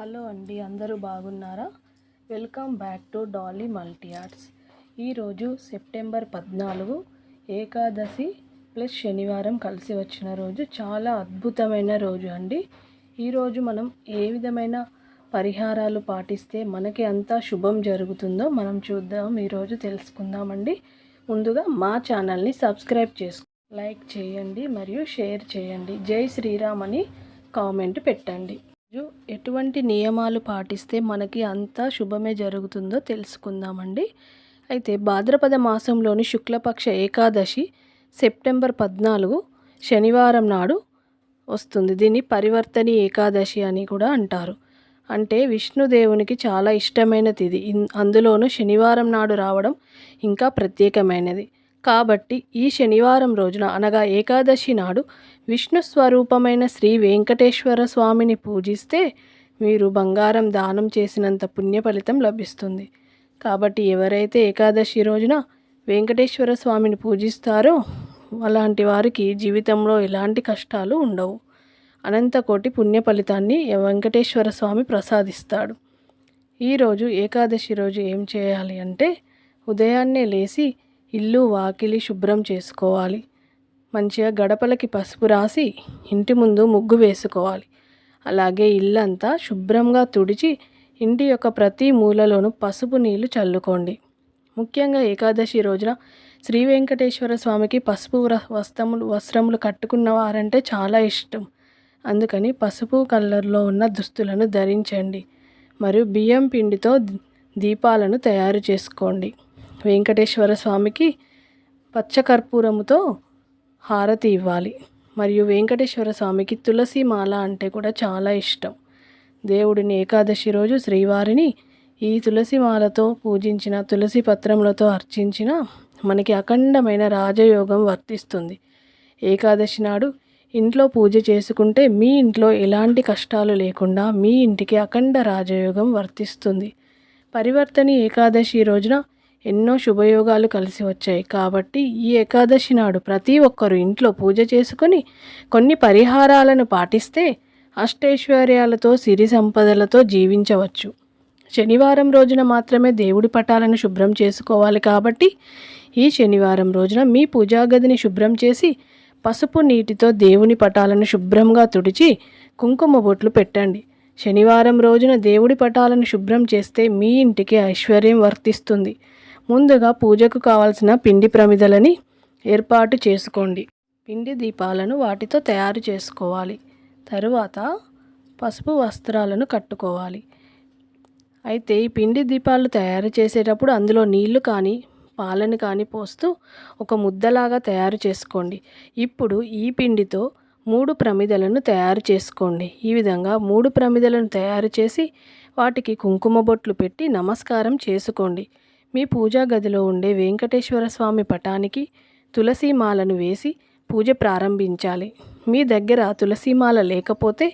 Hello అండి అందరూ బాగున్నారా? Welcome back to Dolly multi arts. ఈరోజు సెప్టెంబర్ పద్నాలుగు ఏకాదశి ప్లస్ శనివారం కలిసి వచ్చిన రోజు. చాలా అద్భుతమైన రోజు అండి. ఈరోజు మనం ఏ విధమైన పరిహారాలు పాటిస్తే మనకి అంతా శుభం జరుగుతుందో మనం చూద్దాం. ఈరోజు తెలుసుకుందామండి. ముందుగా మా ఛానల్ని సబ్స్క్రైబ్ చేసుకో లైక్ చేయండి మరియు షేర్ చేయండి. జై శ్రీరామ్ అని కామెంట్ పెట్టండి. ఎటువంటి నియమాలు పాటిస్తే మనకి అంతా శుభమే జరుగుతుందో తెలుసుకుందామండి. అయితే భాద్రపద మాసంలోని శుక్లపక్ష ఏకాదశి సెప్టెంబర్ పద్నాలుగు శనివారం నాడు వస్తుంది. దీన్ని పరివర్తని ఏకాదశి అని కూడా అంటారు. అంటే విష్ణుదేవునికి చాలా ఇష్టమైన ఇది అందులోనూ శనివారం నాడు రావడం ఇంకా ప్రత్యేకమైనది. కాబట్టి ఈ శనివారం రోజున అనగా ఏకాదశి నాడు విష్ణు స్వరూపమైన శ్రీ వెంకటేశ్వర స్వామిని పూజిస్తే మీరు బంగారం దానం చేసినంత పుణ్య ఫలితం లభిస్తుంది. కాబట్టి ఎవరైతే ఏకాదశి రోజున వెంకటేశ్వర స్వామిని పూజిస్తారో అలాంటి వారికి జీవితంలో ఎలాంటి కష్టాలు ఉండవు. అనంతకోటి పుణ్య ఫలితాన్ని వెంకటేశ్వర స్వామి ప్రసాదిస్తాడు. ఈరోజు ఏకాదశి రోజు ఏం చేయాలి అంటే ఉదయాన్నే లేచి ఇల్లు వాకిలి శుభ్రం చేసుకోవాలి. మంచిగా గడపలకి పసుపు రాసి ఇంటి ముందు ముగ్గు వేసుకోవాలి. అలాగే ఇల్లంతా శుభ్రంగా తుడిచి ఇంటి యొక్క ప్రతి మూలలోనూ పసుపు నీళ్ళు చల్లుకోండి. ముఖ్యంగా ఏకాదశి రోజున శ్రీ వెంకటేశ్వర స్వామికి పసుపు వస్త్రములు వస్త్రములు కట్టుకున్న వారంటే చాలా ఇష్టం. అందుకని పసుపు కలర్లో ఉన్న దుస్తులను ధరించండి. మరియు బియ్యం పిండితో దీపాలను తయారు చేసుకోండి. వెంకటేశ్వర స్వామికి పచ్చకర్పూరముతో హారతి ఇవ్వాలి. మరియు వెంకటేశ్వర స్వామికి తులసి మాల అంటే కూడా చాలా ఇష్టం. దేవుడిని ఏకాదశి రోజు శ్రీవారిని ఈ తులసి మాలతో పూజించిన తులసి పత్రములతో అర్చించిన మనకి అఖండమైన రాజయోగం వర్తిస్తుంది. ఏకాదశి నాడు ఇంట్లో పూజ చేసుకుంటే మీ ఇంట్లో ఎలాంటి కష్టాలు లేకుండా మీ ఇంటికి అఖండ రాజయోగం వర్తిస్తుంది. పరివర్తని ఏకాదశి రోజున ఎన్నో శుభయోగాలు కలిసి వచ్చాయి. కాబట్టి ఈ ఏకాదశి నాడు ప్రతి ఒక్కరు ఇంట్లో పూజ చేసుకొని కొన్ని పరిహారాలను పాటిస్తే అష్టైశ్వర్యాలతో సిరి సంపదలతో జీవించవచ్చు. శనివారం రోజున మాత్రమే దేవుడి పటాలను శుభ్రం చేసుకోవాలి కాబట్టి ఈ శనివారం రోజున మీ పూజాగదిని శుభ్రం చేసి పసుపు నీటితో దేవుని పటాలను శుభ్రంగా తుడిచి కుంకుమ బొట్లు పెట్టండి. శనివారం రోజున దేవుడి పటాలను శుభ్రం చేస్తే మీ ఇంటికి ఐశ్వర్యం వర్తిస్తుంది. ముందుగా పూజకు కావాల్సిన పిండి ప్రమిదలని ఏర్పాటు చేసుకోండి. పిండి దీపాలను వాటితో తయారు చేసుకోవాలి. తరువాత పసుపు వస్త్రాలను కట్టుకోవాలి. అయితే ఈ పిండి దీపాలు తయారు చేసేటప్పుడు అందులో నీళ్ళు కానీ పాలను కానీ పోస్తూ ఒక ముద్దలాగా తయారు చేసుకోండి. ఇప్పుడు ఈ పిండితో మూడు ప్రమిదలను తయారు చేసుకోండి. ఈ విధంగా మూడు ప్రమిదలను తయారు చేసి వాటికి కుంకుమ బొట్లు పెట్టి నమస్కారం చేసుకోండి. మీ పూజా గదిలో ఉండే వెంకటేశ్వర స్వామి పటానికి తులసీమాలను వేసి పూజ ప్రారంభించాలి. మీ దగ్గర తులసీమాల లేకపోతే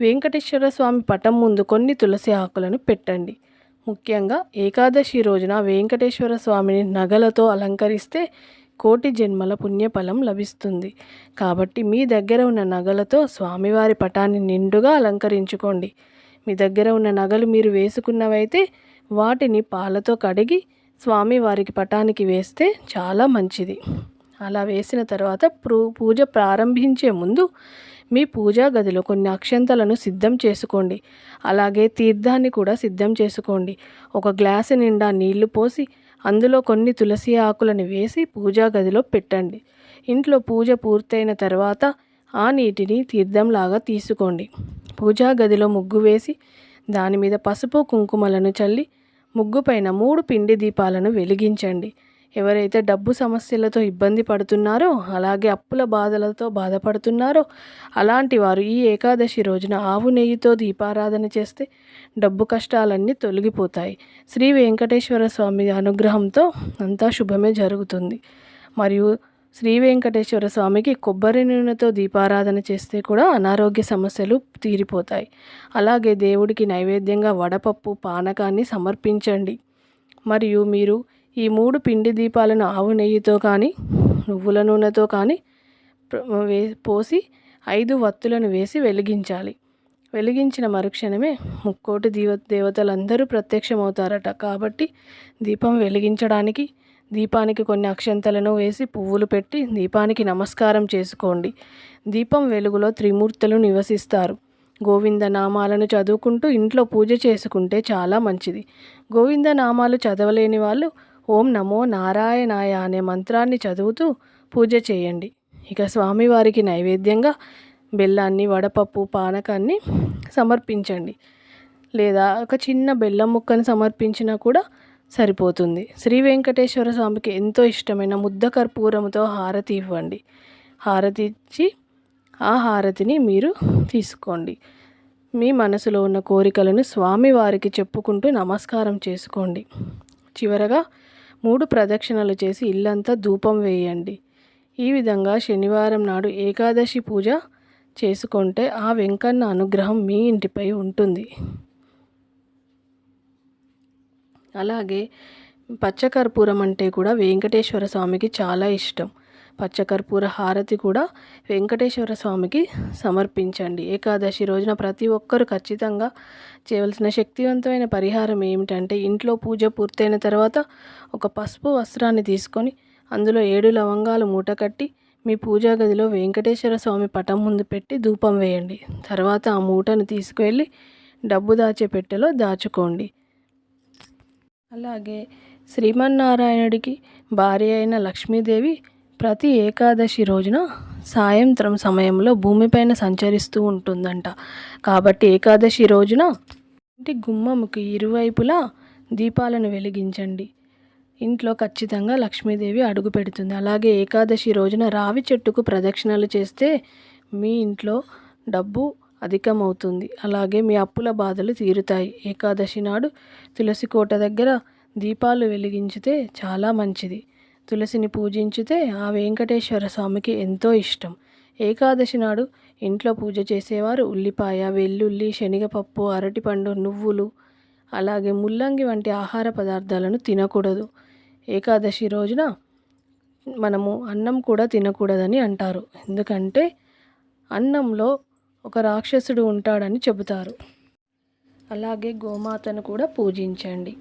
వెంకటేశ్వర స్వామి పటం ముందు కొన్ని తులసి ఆకులను పెట్టండి. ముఖ్యంగా ఏకాదశి రోజున వెంకటేశ్వర స్వామిని నగలతో అలంకరిస్తే కోటి జన్మల పుణ్యఫలం లభిస్తుంది. కాబట్టి మీ దగ్గర ఉన్న నగలతో స్వామివారి పటాన్ని నిండుగా అలంకరించుకోండి. మీ దగ్గర ఉన్న నగలు మీరు వేసుకున్నవైతే వాటిని పాలతో కడిగి స్వామివారికి పటానికి వేస్తే చాలా మంచిది. అలా వేసిన తర్వాత ప్రూ పూజ ప్రారంభించే ముందు మీ పూజా గదిలో కొన్ని అక్షంతలను సిద్ధం చేసుకోండి. అలాగే తీర్థాన్ని కూడా సిద్ధం చేసుకోండి. ఒక గ్లాసు నిండా నీళ్ళు పోసి అందులో కొన్ని తులసి ఆకులను వేసి పూజా గదిలో పెట్టండి. ఇంట్లో పూజ పూర్తయిన తర్వాత ఆ నీటిని తీర్థంలాగా తీసుకోండి. పూజా గదిలో ముగ్గు వేసి దాని మీద పసుపు కుంకుమలను చల్లి ముగ్గు పైన మూడు పిండి దీపాలను వెలిగించండి. ఎవరైతే డబ్బు సమస్యలతో ఇబ్బంది పడుతున్నారో అలాగే అప్పుల బాధలతో బాధపడుతున్నారో అలాంటి వారు ఈ ఏకాదశి రోజున ఆవు నెయ్యితో దీపారాధన చేస్తే డబ్బు కష్టాలన్నీ తొలగిపోతాయి. శ్రీ వెంకటేశ్వర స్వామి అనుగ్రహంతో అంతా శుభమే జరుగుతుంది. మరియు శ్రీ వెంకటేశ్వర స్వామికి కొబ్బరి నూనెతో దీపారాధన చేస్తే కూడా అనారోగ్య సమస్యలు తీరిపోతాయి. అలాగే దేవుడికి నైవేద్యంగా వడపప్పు పానకాన్ని సమర్పించండి. మరియు మీరు ఈ మూడు పిండి దీపాలను ఆవు నెయ్యితో కానీ నువ్వుల నూనెతో కానీ వే పోసి ఐదు వత్తులను వేసి వెలిగించాలి. వెలిగించిన మరుక్షణమే ముక్కోటి దీవ దేవతలందరూ ప్రత్యక్షమవుతారట. కాబట్టి దీపం వెలిగించడానికి దీపానికి కొన్ని అక్షంతలను వేసి పువ్వులు పెట్టి దీపానికి నమస్కారం చేసుకోండి. దీపం వెలుగులో త్రిమూర్తులు నివసిస్తారు. గోవింద నామాలను చదువుకుంటూ ఇంట్లో పూజ చేసుకుంటే చాలా మంచిది. గోవింద నామాలు చదవలేని వాళ్ళు ఓం నమో నారాయణాయ అనే మంత్రాన్ని చదువుతూ పూజ చేయండి. ఇక స్వామివారికి నైవేద్యంగా బెల్లాన్ని వడపప్పు పానకాన్ని సమర్పించండి. లేదా ఒక చిన్న బెల్లం ముక్కను సమర్పించినా కూడా సరిపోతుంది. శ్రీ వెంకటేశ్వర స్వామికి ఎంతో ఇష్టమైన ముద్ద కర్పూరంతో హారతి ఇవ్వండి. హారతి ఇచ్చి ఆ హారతిని మీరు తీసుకోండి. మీ మనసులో ఉన్న కోరికలను స్వామివారికి చెప్పుకుంటూ నమస్కారం చేసుకోండి. చివరగా మూడు ప్రదక్షిణలు చేసి ఇల్లంతా ధూపం వేయండి. ఈ విధంగా శనివారం నాడు ఏకాదశి పూజ చేసుకుంటే ఆ వెంకన్న అనుగ్రహం మీ ఇంటిపై ఉంటుంది. అలాగే పచ్చకర్పూరం అంటే కూడా వెంకటేశ్వర స్వామికి చాలా ఇష్టం. పచ్చకర్పూర హారతి కూడా వెంకటేశ్వర స్వామికి సమర్పించండి. ఏకాదశి రోజున ప్రతి ఒక్కరు ఖచ్చితంగా చేయవలసిన శక్తివంతమైన పరిహారం ఏమిటంటే ఇంట్లో పూజ పూర్తయిన తర్వాత ఒక పసుపు వస్త్రాన్ని తీసుకొని అందులో ఏడు లవంగాలు మూట కట్టి మీ పూజా గదిలో వెంకటేశ్వర స్వామి పటం ముందు పెట్టి ధూపం వేయండి. తర్వాత ఆ మూటను తీసుకువెళ్ళి డబ్బు దాచే పెట్టెలో దాచుకోండి. అలాగే శ్రీమన్నారాయణుడికి భార్య అయిన లక్ష్మీదేవి ప్రతి ఏకాదశి రోజున సాయంత్రం సమయంలో భూమిపైన సంచరిస్తూ ఉంటుందంట. కాబట్టి ఏకాదశి రోజున ఇంటి గుమ్మముకి ఇరువైపులా దీపాలను వెలిగించండి. ఇంట్లో ఖచ్చితంగా లక్ష్మీదేవి అడుగు పెడుతుంది. అలాగే ఏకాదశి రోజున రావి చెట్టుకు ప్రదక్షిణలు చేస్తే మీ ఇంట్లో డబ్బు అధికమవుతుంది. అలాగే మీ అప్పుల బాధలు తీరుతాయి. ఏకాదశి నాడు తులసి కోట దగ్గర దీపాలు వెలిగించితే చాలా మంచిది. తులసిని పూజించితే ఆ వెంకటేశ్వర స్వామికి ఎంతో ఇష్టం. ఏకాదశి నాడు ఇంట్లో పూజ చేసేవారు ఉల్లిపాయ వెల్లుల్లి శనగపప్పు అరటిపండు నువ్వులు అలాగే ముల్లంగి వంటి ఆహార పదార్థాలను తినకూడదు. ఏకాదశి రోజున మనము అన్నం కూడా తినకూడదని అంటారు. ఎందుకంటే అన్నంలో ఒక రాక్షసుడు ఉంటాడని చెబుతారు. అలాగే గోమాతను కూడా పూజించండి.